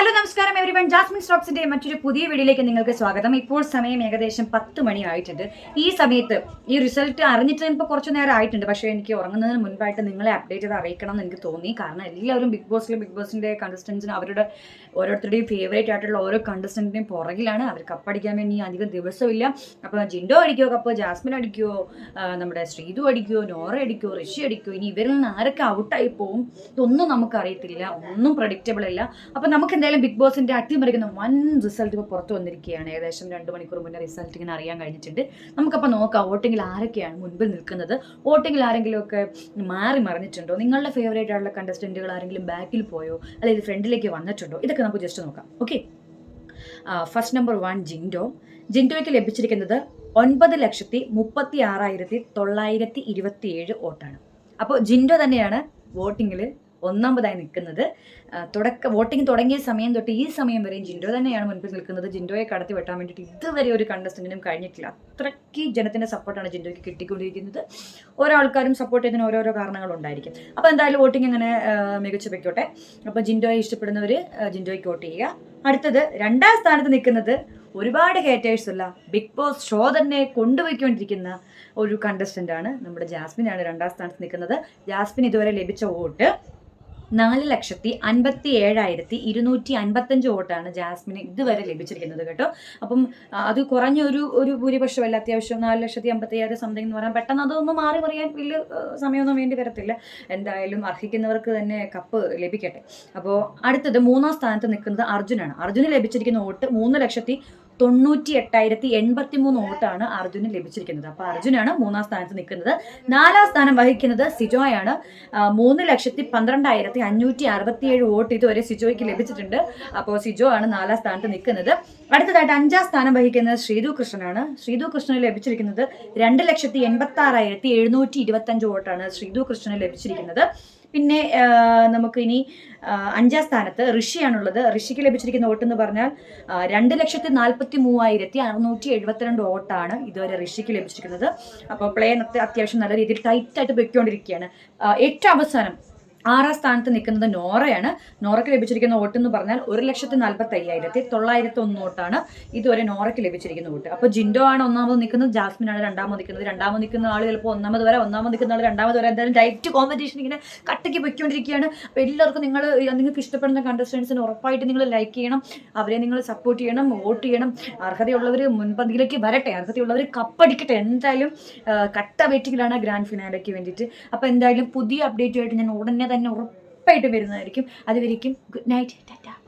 Hello നമസ്കാരം every one Jasmine സ്റ്റോക്സിന്റെ മറ്റൊരു പുതിയ വീഡിയോയിലേക്ക് നിങ്ങൾക്ക് സ്വാഗതം. ഇപ്പോൾ സമയം ഏകദേശം പത്ത് മണി ആയിട്ടുണ്ട് ഈ സമയത്ത് ഈ റിസൾട്ട് അറിഞ്ഞിട്ട് ഇപ്പോൾ കുറച്ച് നേരം ആയിട്ടുണ്ട്. പക്ഷേ എനിക്ക് ഉറങ്ങുന്നതിന് മുൻപായിട്ട് നിങ്ങളെ അപ്ഡേറ്റ് ചെയ്ത് അറിയിക്കണം എന്ന് എനിക്ക് തോന്നി. കാരണം എല്ലാവരും ബിഗ് ബോസിലും ബിഗ് ബോസിന്റെ കണ്ടസ്റ്റൻസിന് അവരുടെ ഓരോരുത്തരുടെയും ഫേവറേറ്റ് ആയിട്ടുള്ള ഓരോ കണ്ടസ്റ്റന്റിന്റെയും പുറകിലാണ്. അവർ കപ്പടിക്കാൻ വേണ്ടി അധികം ദിവസമില്ല. അപ്പോൾ ജിൻഡോ അടിക്കുമോ കപ്പ് ജാസ്മിൻ അടിക്കുമോ നമ്മുടെ ശ്രീതു അടിക്കുമോ നോറ അടിക്കുമോ ഋഷി അടിക്കുമോ ഇനി ഇവരിൽ നിന്ന് ആരൊക്കെ ഔട്ടായി പോവും ഇതൊന്നും നമുക്കറിയത്തില്ല. ഒന്നും പ്രഡിക്റ്റബിൾ അല്ല. അപ്പോൾ നമുക്ക് എന്തായാലും ബിഗ് ബോസിന്റെ അട്ടിമറിക്കുന്ന വൻ റിസൾട്ട് ഇപ്പോൾ പുറത്തു വന്നിരിക്കുകയാണ്. ഏകദേശം രണ്ട് മണിക്കൂർ മുന്നേ റിസൾട്ട് ഇങ്ങനെ അറിയാൻ കഴിഞ്ഞിട്ടുണ്ട്. നമുക്കപ്പോൾ നോക്കാം വോട്ടിങ്ങിൽ ആരൊക്കെയാണ് മുൻപിൽ നിൽക്കുന്നത്. വോട്ടിംഗിൽ ആരെങ്കിലും ഒക്കെ മാറി മറിഞ്ഞിട്ടുണ്ടോ? നിങ്ങളുടെ ഫേവറേറ്റ് ആയിട്ടുള്ള കണ്ടസ്റ്റന്റുകൾ ആരെങ്കിലും ബാക്കിൽ പോയോ? അല്ലെങ്കിൽ ഫ്രണ്ടിലേക്ക് വന്നിട്ടുണ്ടോ? ഇതൊക്കെ നമുക്ക് ജസ്റ്റ് നോക്കാം. Okay first number one Jindo. ജിൻഡോയ്ക്ക് ലഭിച്ചിരിക്കുന്നത് ഒൻപത് ലക്ഷത്തി മുപ്പത്തി ആറായിരത്തി തൊള്ളായിരത്തി ഇരുപത്തി ഏഴ് വോട്ടാണ്. അപ്പോൾ ജിൻഡോ തന്നെയാണ് വോട്ടിങ്ങിൽ ഒന്നാമതായി നിൽക്കുന്നത് തുടക്ക വോട്ടിംഗ് തുടങ്ങിയ സമയം തൊട്ട് ഈ സമയം വരെയും ജിൻഡോ തന്നെയാണ് മുൻപിൽ നിൽക്കുന്നത്. ജിൻഡോയെ കടത്തി വെട്ടാൻ വേണ്ടിയിട്ട് ഇതുവരെ ഒരു കണ്ടസ്റ്റന്റിനും കഴിഞ്ഞിട്ടില്ല. അത്രയ്ക്ക് ജനത്തിന്റെ സപ്പോർട്ടാണ് ജിൻഡോയ്ക്ക് കിട്ടിക്കൊണ്ടിരിക്കുന്നത്. ഓരോ ആൾക്കാരും സപ്പോർട്ട് ചെയ്തതിന് ഓരോരോ കാരണങ്ങളുണ്ടായിരിക്കും അപ്പോൾ എന്തായാലും വോട്ടിംഗ് അങ്ങനെ മികച്ചു വെക്കോട്ടെ. അപ്പോൾ ജിൻഡോയെ ഇഷ്ടപ്പെടുന്നവർ ജിൻഡോയ്ക്ക് വോട്ട് ചെയ്യുക. അടുത്തത് രണ്ടാം സ്ഥാനത്ത് നിൽക്കുന്നത് ഒരുപാട് ഹേറ്റേഴ്സ് ഉള്ള ബിഗ് ബോസ് ഷോ തന്നെ കൊണ്ടുപോയിക്കൊണ്ടിരിക്കുന്ന ഒരു കണ്ടസ്റ്റന്റാണ് നമ്മുടെ ജാസ്മിൻ ആണ് രണ്ടാം സ്ഥാനത്ത് നിൽക്കുന്നത്. ജാസ്മിൻ ഇതുവരെ ലഭിച്ച വോട്ട് നാല് ലക്ഷത്തി അൻപത്തി ഏഴായിരത്തി ഇരുന്നൂറ്റി അൻപത്തഞ്ച് വോട്ടാണ് ജാസ്മിന് ഇതുവരെ ലഭിച്ചിരിക്കുന്നത് കേട്ടോ. അപ്പം അത് കുറഞ്ഞ ഒരു ഒരു ഭൂരിപക്ഷമല്ല. അത്യാവശ്യം നാല് ലക്ഷത്തി അമ്പത്തി ഏഴ് സംതിങ് എന്ന് പറയാൻ പെട്ടെന്ന് അതൊന്നും മാറി പറയാൻ വലിയ സമയമൊന്നും വേണ്ടി വരത്തില്ല. എന്തായാലും അർഹിക്കുന്നവർക്ക് തന്നെ കപ്പ് ലഭിക്കട്ടെ. അപ്പോൾ അടുത്തത് മൂന്നാം സ്ഥാനത്ത് നിൽക്കുന്നത് അർജുനാണ്. അർജുന് ലഭിച്ചിരിക്കുന്ന വോട്ട് മൂന്ന് ലക്ഷത്തി തൊണ്ണൂറ്റി എട്ടായിരത്തി എൺപത്തി മൂന്ന് വോട്ടാണ് അർജുന് ലഭിച്ചിരിക്കുന്നത്. അപ്പൊ അർജുനാണ് മൂന്നാം സ്ഥാനത്ത് നിൽക്കുന്നത്. നാലാം സ്ഥാനം വഹിക്കുന്നത് സിജോയാണ്. മൂന്ന് ലക്ഷത്തി പന്ത്രണ്ടായിരത്തി അഞ്ഞൂറ്റി അറുപത്തി ഏഴ് വോട്ട് ഇതുവരെ സിജോയ്ക്ക് ലഭിച്ചിട്ടുണ്ട്. അപ്പോൾ സിജോ ആണ് നാലാം സ്ഥാനത്ത് നിൽക്കുന്നത്. അടുത്തതായിട്ട് അഞ്ചാം സ്ഥാനം വഹിക്കുന്നത് ശ്രീതു കൃഷ്ണനാണ്. ശ്രീതു കൃഷ്ണന് ലഭിച്ചിരിക്കുന്നത് രണ്ട് ലക്ഷത്തി എൺപത്തി ആറായിരത്തി എഴുന്നൂറ്റി ഇരുപത്തഞ്ച് വോട്ടാണ് ശ്രീതു കൃഷ്ണന് ലഭിച്ചിരിക്കുന്നത്. പിന്നെ നമുക്ക് ആ, അഞ്ചാം സ്ഥാനത്ത് ഋഷിയാണുള്ളത്. ഋഷിക്ക് ലഭിച്ചിരിക്കുന്ന വോട്ട് എന്ന് പറഞ്ഞാൽ രണ്ട് ലക്ഷത്തി നാൽപ്പത്തി മൂവായിരത്തി അറുന്നൂറ്റി എഴുപത്തിരണ്ട് വോട്ടാണ് ഇതുവരെ ഋഷിക്ക് ലഭിച്ചിരിക്കുന്നത്. അപ്പോൾ പ്ലേ അത്യാവശ്യം നല്ല രീതിയിൽ ടൈറ്റായിട്ട് പൊയ്ക്കൊണ്ടിരിക്കുകയാണ്. ഏറ്റവും അവസാനം ആറാം സ്ഥാനത്ത് നിൽക്കുന്നത് നോറയാണ്. നോറയ്ക്ക് ലഭിച്ചിരിക്കുന്ന വോട്ട് എന്ന് പറഞ്ഞാൽ ഒരു ലക്ഷത്തി നാൽപ്പത്തി അയ്യായിരത്തി തൊള്ളായിരത്തി ഒന്ന് വോട്ടാണ് ഇതുവരെ നോറയ്ക്ക് ലഭിച്ചിരിക്കുന്ന വോട്ട്. അപ്പോൾ ജിൻഡോ ആണ് ഒന്നാമത് നിൽക്കുന്നത് ജാസ്മിൻ ആണ് രണ്ടാമത് നിൽക്കുന്നത്. രണ്ടാമത് നിൽക്കുന്ന ആൾ ചിലപ്പോൾ ഒന്നാമത് വരെ ഒന്നാമത് നിൽക്കുന്ന ആൾ രണ്ടാമത് വരെ. എന്തായാലും ഡയറ്റ് കോമ്പറ്റീഷൻ ഇങ്ങനെ കട്ടയ്ക്ക് പൊയ്ക്കൊണ്ടിരിക്കുകയാണ്. അപ്പോൾ എല്ലാവർക്കും നിങ്ങൾ നിങ്ങൾക്ക് ഇഷ്ടപ്പെടുന്ന കണ്ടസ്റ്റൻസിന് ഉറപ്പായിട്ട് നിങ്ങൾ ലൈക്ക് ചെയ്യണം. അവരെ നിങ്ങൾ സപ്പോർട്ട് ചെയ്യണം വോട്ട് ചെയ്യണം. അർഹതയുള്ളവർ മുൻപന്തിയിലേക്ക് വരട്ടെ. അർഹതയുള്ളവർ കപ്പടിക്കട്ടെ. എന്തായാലും കട്ട വെയിറ്റിംഗിലാണ് ഗ്രാൻഡ് ഫിനാലയ്ക്ക് വേണ്ടിയിട്ട്. അപ്പോൾ എന്തായാലും പുതിയ അപ്ഡേറ്റുമായിട്ട് ഞാൻ ഉടനെ തന്നെ ഉറപ്പായിട്ട് വരുന്നതായിരിക്കും. അതുവരേക്കും ഗുഡ് നൈറ്റ് ടാറ്റ